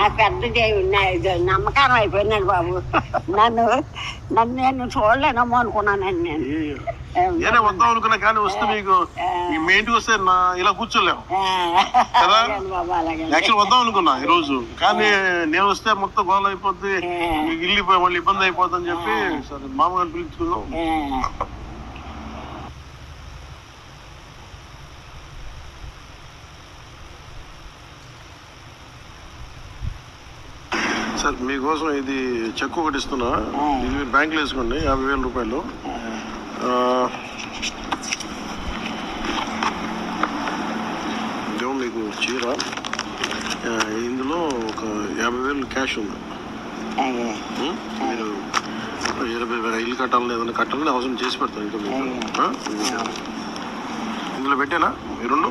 నాకు పెద్ద దేవి నా- ఇది నమ్మకారం అయిపోయిందండి బాబు. నన్ను నన్ను నేను చూడలేనమ్మో అనుకున్నానండి నేను. నేనే వద్దాం అనుకున్నా కానీ వస్తే మీకు ఈ మీ ఇంటికి వస్తే నా ఇలా కూర్చోలేము. కదా? యాక్చువల్ వద్దాం అనుకున్నా ఈ రోజు కానీ నేను వస్తే మొత్తం గోల అయిపోద్ది. మీకు ఇల్లు పోయి మళ్ళీ ఇబ్బంది అయిపోతుందని చెప్పి సరే మామగారు పిలుచుకుందాం. సార్ మీకోసం ఇది చెక్ ఒకటి ఇస్తున్నా. ఇది మీరు బ్యాంకులో వేసుకోండి యాభై వేల రూపాయలు. ఇదేమో మీకు చీర. ఇందులో ఒక యాభై వేలు క్యాష్ ఉంది? మీరు ఇరవై వేల ఇల్లు కట్టాలని ఏదైనా కట్టాలని అవసరం చేసి పెడతాను ఇంకా మీకు? ఇందులో పెట్టానా? ఉం?